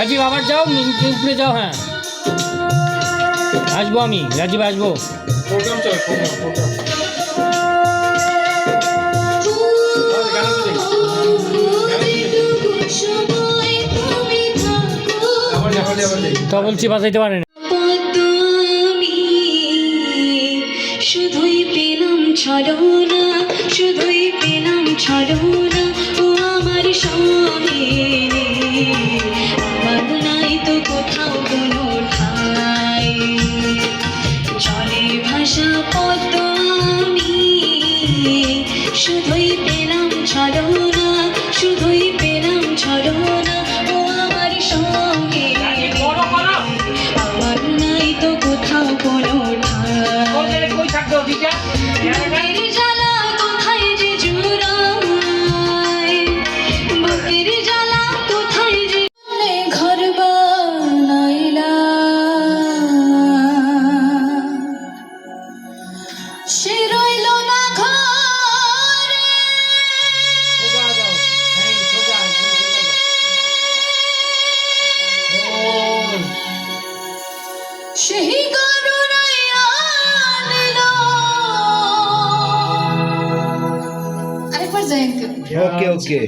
আবার যাও উপরে যাও হ্যাঁ। আসব আমি, রাজীব আসব। তো বলছি বাজাইতে পারে না। শুধুই পেলাম ছলনা শুধুই পেলাম ছলনা ও আমার সঙ্গে। পদ্ম আমি শুধুই পেলাম ছলনা শুধুই পেলাম ছলনা। ও আমার সঙ্গে আমার নাই তো কোথাও কোনো ঠাই। সে রইল না ঘরে। সেই করুণাইয়া নিল আরেকবার যাই ওকে ওকে